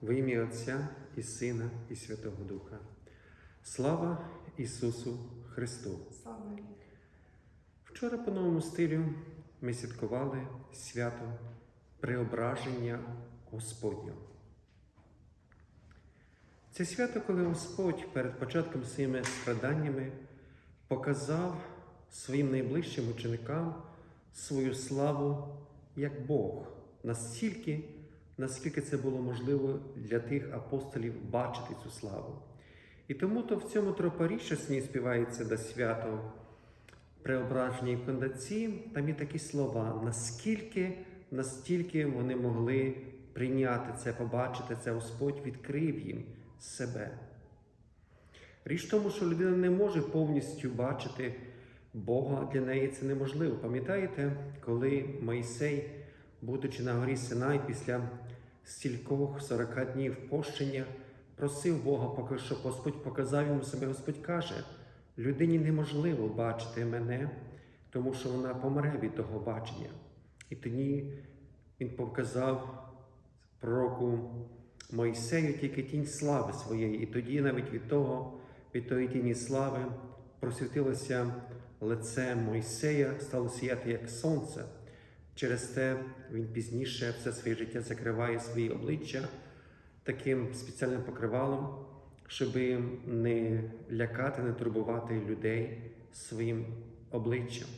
Во ім'я Отця і Сина, і Святого Духа. Слава Ісусу Христу! Слава Вчора по новому стилю ми святкували свято Преображення Господнього. Це свято, коли Господь перед початком своїми страданнями показав своїм найближчим ученикам свою славу як Бог, настільки, наскільки це було можливо для тих апостолів бачити цю славу. І тому то в цьому тропарі, що сні співається до свято преображення і фундаці, там є такі слова, наскільки, настільки вони могли прийняти це, побачити це, Господь відкрив їм себе. Річ в тому, що людина не може повністю бачити Бога, для неї це неможливо. Пам'ятаєте, коли Мойсей, будучи на горі Синай після стількох 40 днів пощення, просив Бога, поки що Господь показав йому себе, Господь каже, людині неможливо бачити мене, тому що вона помре від того бачення. І тоді він показав пророку Мойсею тільки тінь слави своєї, і тоді навіть від того, від тої тіні слави просвітилося лице Мойсея, стало сіяти як сонце. Через те він пізніше все своє життя закриває свої обличчя таким спеціальним покривалом, щоб не лякати, не турбувати людей своїм обличчям.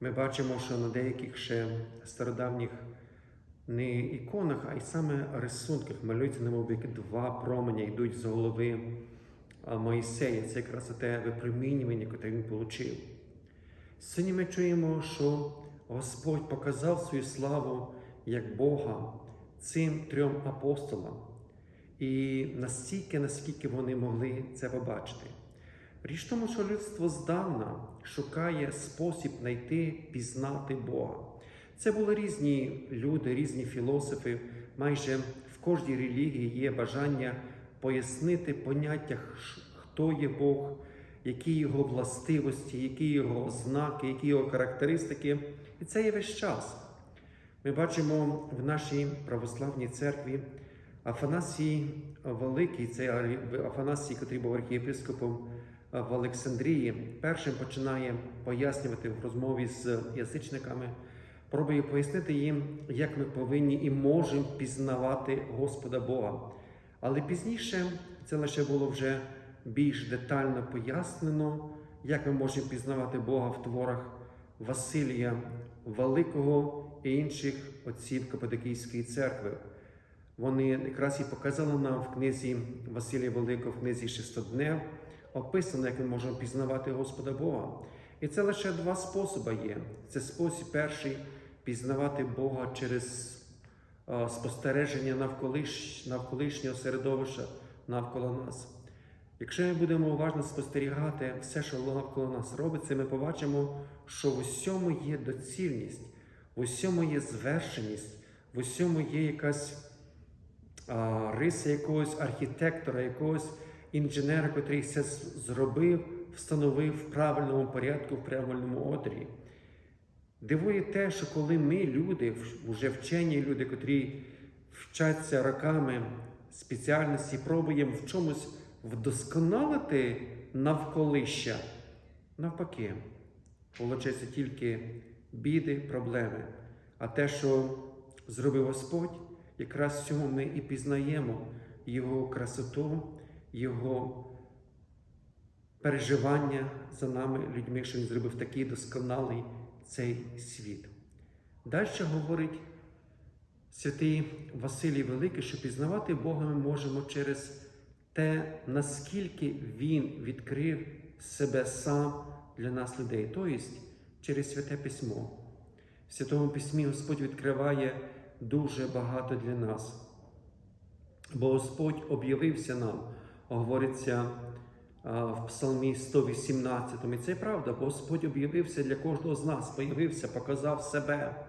Ми бачимо, що на деяких ще стародавніх не іконах, а й саме рисунках малюється, немов як два променя йдуть з голови Моїсея. Це якраз те випромінювання, яке він отримав. Сьогодні ми чуємо, що Господь показав свою славу як Бога цим трьом апостолам. І настільки, наскільки вони могли це побачити. Річ тому, що людство здавна шукає спосіб знайти, пізнати Бога. Це були різні люди, різні філософи. Майже в кожній релігії є бажання пояснити поняття, хто є Бог, які його властивості, які його ознаки, які його характеристики. І це є весь час. Ми бачимо в нашій православній церкві Афанасій Великий, це Афанасій, який був архієпископом в Олександрії, першим починає пояснювати в розмові з язичниками, пробує пояснити їм, як ми повинні і можемо пізнавати Господа Бога. Але пізніше це лише було вже більш детально пояснено, як ми можемо пізнавати Бога в творах Василія Великого і інших отців Каппадокійської церкви. Вони якраз і показали нам в книзі Василія Великого, в книзі Шестоднев, описано, як ми можемо пізнавати Господа Бога. І це лише два способи є. Це спосіб перший пізнавати Бога через спостереження навколиш, навколишнього середовища навколо нас. Якщо ми будемо уважно спостерігати все, що навколо нас робиться, ми побачимо, що в усьому є доцільність, в усьому є звершеність, в усьому є якась а, риса якогось архітектора, якогось інженера, який це зробив, встановив в правильному порядку, в правильному одрі. Дивує те, що коли ми, люди, вже вчені люди, котрі вчаться роками спеціальності, пробуємо в чомусь вдосконалити навколища, навпаки, получається тільки біди, проблеми. А те, що зробив Господь, якраз в цьому ми і пізнаємо Його красоту, Його переживання за нами, людьми, що Він зробив такий досконалий цей світ. Далі говорить святий Василій Великий, що пізнавати Бога ми можемо через те, наскільки Він відкрив себе сам для нас, людей, тобто через святе письмо. В Святому Письмі Господь відкриває дуже багато для нас. Бо Господь об'явився нам, говориться в Псалмі 118. І це правда, бо Господь об'явився для кожного з нас, появився, показав себе.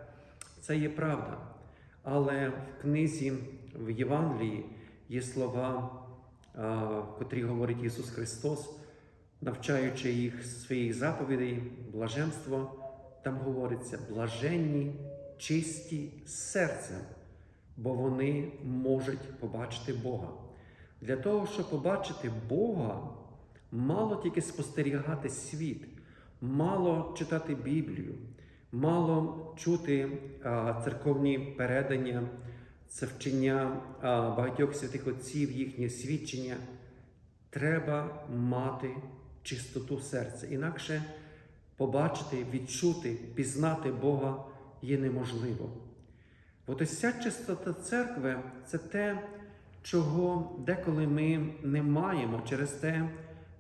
Це є правда. Але в книзі в Євангелії є слова, котрі говорить Ісус Христос, навчаючи їх своїх заповідей, блаженство, там говориться блаженні, чисті серцем, бо вони можуть побачити Бога. Для того, щоб побачити Бога, мало тільки спостерігати світ, мало читати Біблію, мало чути церковні передання, це вчення багатьох святих отців, їхнє свідчення. Треба мати чистоту серця. Інакше побачити, відчути, пізнати Бога є неможливо. От ось ця чистота церкви це те, чого деколи ми не маємо. Через те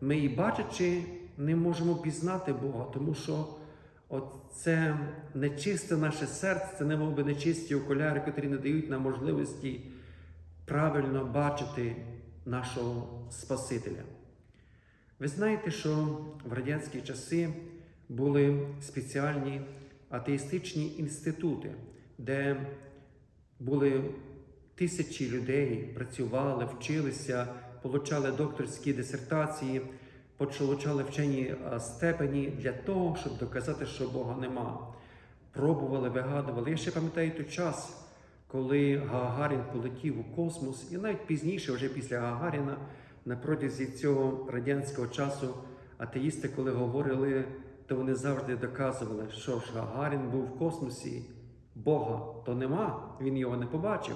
ми і бачачи, не можемо пізнати Бога, тому що це нечисте наше серце, це не би нечисті окуляри, котрі не дають нам можливості правильно бачити нашого Спасителя. Ви знаєте, що в радянські часи були спеціальні атеїстичні інститути, де були тисячі людей, працювали, вчилися, получали докторські дисертації, получали вчені степені для того, щоб доказати, що Бога нема. Пробували, вигадували. Я ще пам'ятаю той час, коли Гагарін полетів у космос, і навіть пізніше, вже після Гагаріна, на протязі цього радянського часу, атеїсти, коли говорили, то вони завжди доказували, що ж Гагарін був в космосі, Бога то нема, він його не побачив.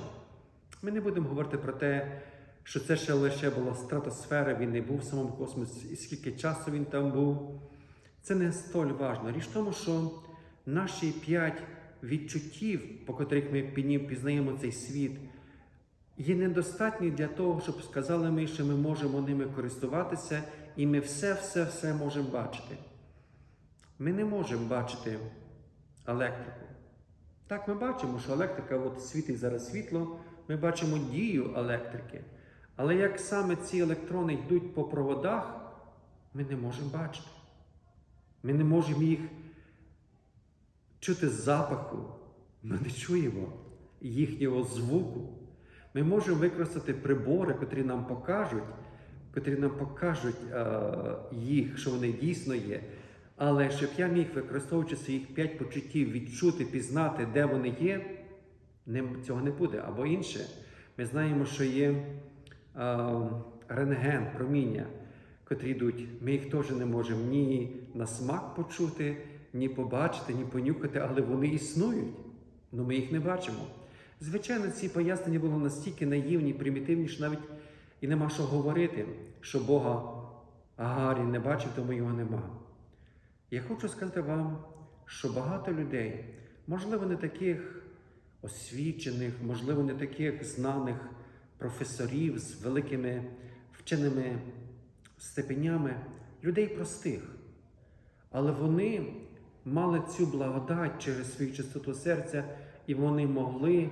Ми не будемо говорити про те, що це ще лише була стратосфера, він не був в самому космосі, і скільки часу він там був. Це не столь важно. Річ в тому, що наші п'ять відчуттів, по котрих ми пізнаємо цей світ, є недостатні для того, щоб сказали ми, що ми можемо ними користуватися, і ми все-все-все можемо бачити. Ми не можемо бачити електрику. Так, ми бачимо, що електрика от світить зараз світло, ми бачимо дію електрики. Але як саме ці електрони йдуть по проводах, ми не можемо бачити. Ми не можемо їх чути запаху, ми не чуємо їхнього звуку. Ми можемо використати прибори, котрі нам покажуть, котрі нам покажуть е, їх, що вони дійсно є. Але щоб я міг, використовуючи своїх п'ять почуттів, відчути, пізнати, де вони є, цього не буде. Або інше, ми знаємо, що є рентген, проміння, котрі йдуть. Ми їх теж не можемо ні на смак почути, ні побачити, ні понюхати, але вони існують. але ми їх не бачимо. Звичайно, ці пояснення були настільки наївні, примітивні, що навіть і нема що говорити, що Бога Агарі не бачив, тому його нема. Я хочу сказати вам, що багато людей, можливо, не таких освічених, можливо, не таких знаних професорів з великими вченими степенями, людей простих. Але вони мали цю благодать через свою чистоту серця, і вони могли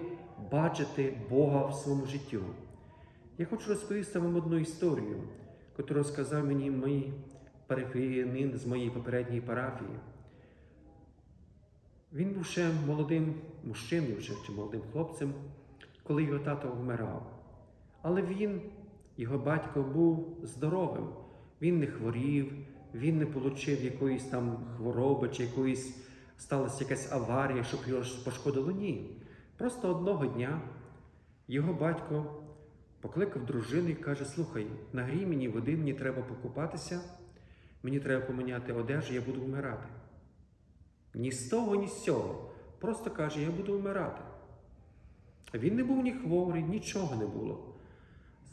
бачити Бога в своєму житті. Я хочу розповісти вам одну історію, яку розказав мені мій парафіянин з моєї попередньої парафії. Він був ще молодим мужчиною, чи молодим хлопцем, коли його тато вмирав. Але він, його батько, був здоровим. Він не хворів, він не отримав якоїсь там хвороби, чи якоїсь сталася якась аварія, щоб його пошкодило. Ні. Просто одного дня його батько покликав дружину і каже: Слухай, нагрій мені води, мені треба покупатися, мені треба поміняти одежу, я буду вмирати. Ні з того, ні з цього. Просто каже, я буду вмирати. Він не був ні хворий, нічого не було.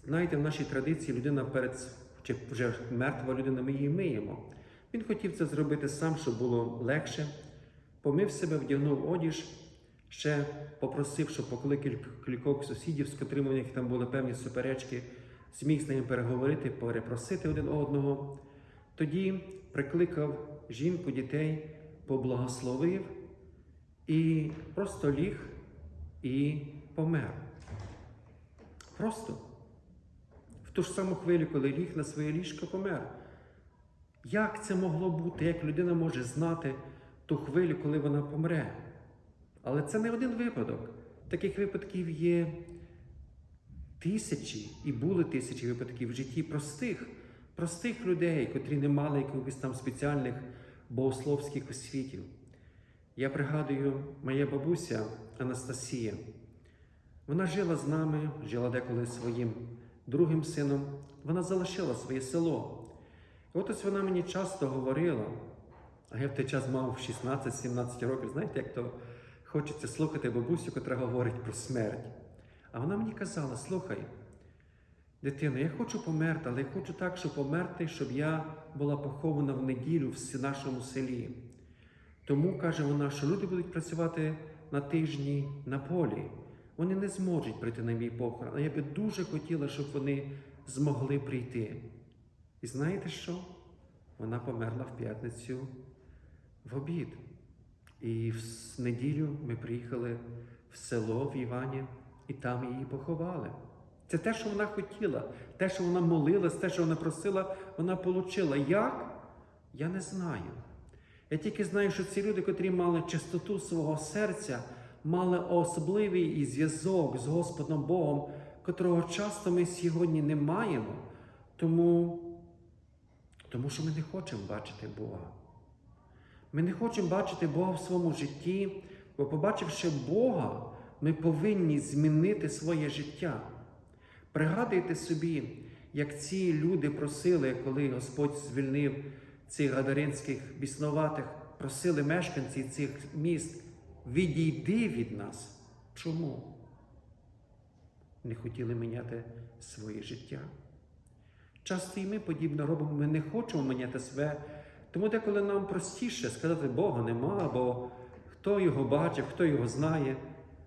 Знаєте, в нашій традиції людина перед чи вже мертва людина, ми її миємо. Він хотів це зробити сам, щоб було легше. Помив себе, вдягнув одіж, ще попросив, щоб покликав кількох сусідів, з котрими у них там були певні суперечки, зміг з ними переговорити, перепросити один одного. Тоді прикликав жінку, дітей, поблагословив і просто ліг і помер. Просто в ту ж саму хвилю, коли ліг на своє ліжко, помер. Як це могло бути? Як людина може знати ту хвилю, коли вона помре? Але це не один випадок. Таких випадків є тисячі і були тисячі випадків в житті простих, простих людей, котрі не мали якихось там спеціальних богословських освітів. Я пригадую, моя бабуся Анастасія. Вона жила з нами, жила деколи своїм другим сином. Вона залишила своє село. І от ось вона мені часто говорила, а я в той час мав 16-17 років, знаєте, як то хочеться слухати бабусю, яка говорить про смерть. А вона мені казала: слухай, дитино, я хочу померти, але я хочу так, щоб померти, щоб я була похована в неділю в нашому селі. Тому каже вона, що люди будуть працювати на тижні на полі. Вони не зможуть прийти на мій похорон. А я би дуже хотіла, щоб вони змогли прийти. І знаєте що? Вона померла в п'ятницю в обід. І в неділю ми приїхали в село в Івані, і там її поховали. Це те, що вона хотіла, те, що вона молилась, те, що вона просила, вона отримала. Як? Я не знаю. Я тільки знаю, що ці люди, котрі мали чистоту свого серця, мали особливий зв'язок з Господом Богом, котрого часто ми сьогодні не маємо, тому, тому що ми не хочемо бачити Бога. Ми не хочемо бачити Бога в своєму житті, бо побачивши Бога, ми повинні змінити своє життя. Пригадуйте собі, як ці люди просили, коли Господь звільнив цих гадаринських біснуватих, просили мешканці цих міст, відійди від нас. Чому? Не хотіли міняти своє життя. Часто і ми подібно робимо, ми не хочемо міняти себе, тому деколи нам простіше сказати, Бога нема, бо хто його бачив, хто його знає,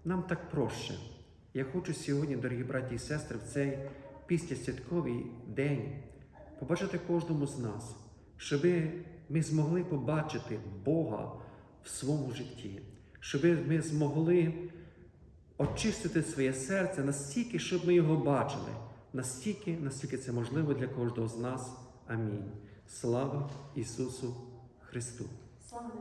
нам так проще. Я хочу сьогодні, дорогі браті і сестри, в цей післясвятковий день побажати кожному з нас, щоб ми змогли побачити Бога в своєму житті, щоб ми змогли очистити своє серце настільки, щоб ми його бачили, настільки, наскільки це можливо для кожного з нас. Амінь. Слава Ісусу Христу! Слава.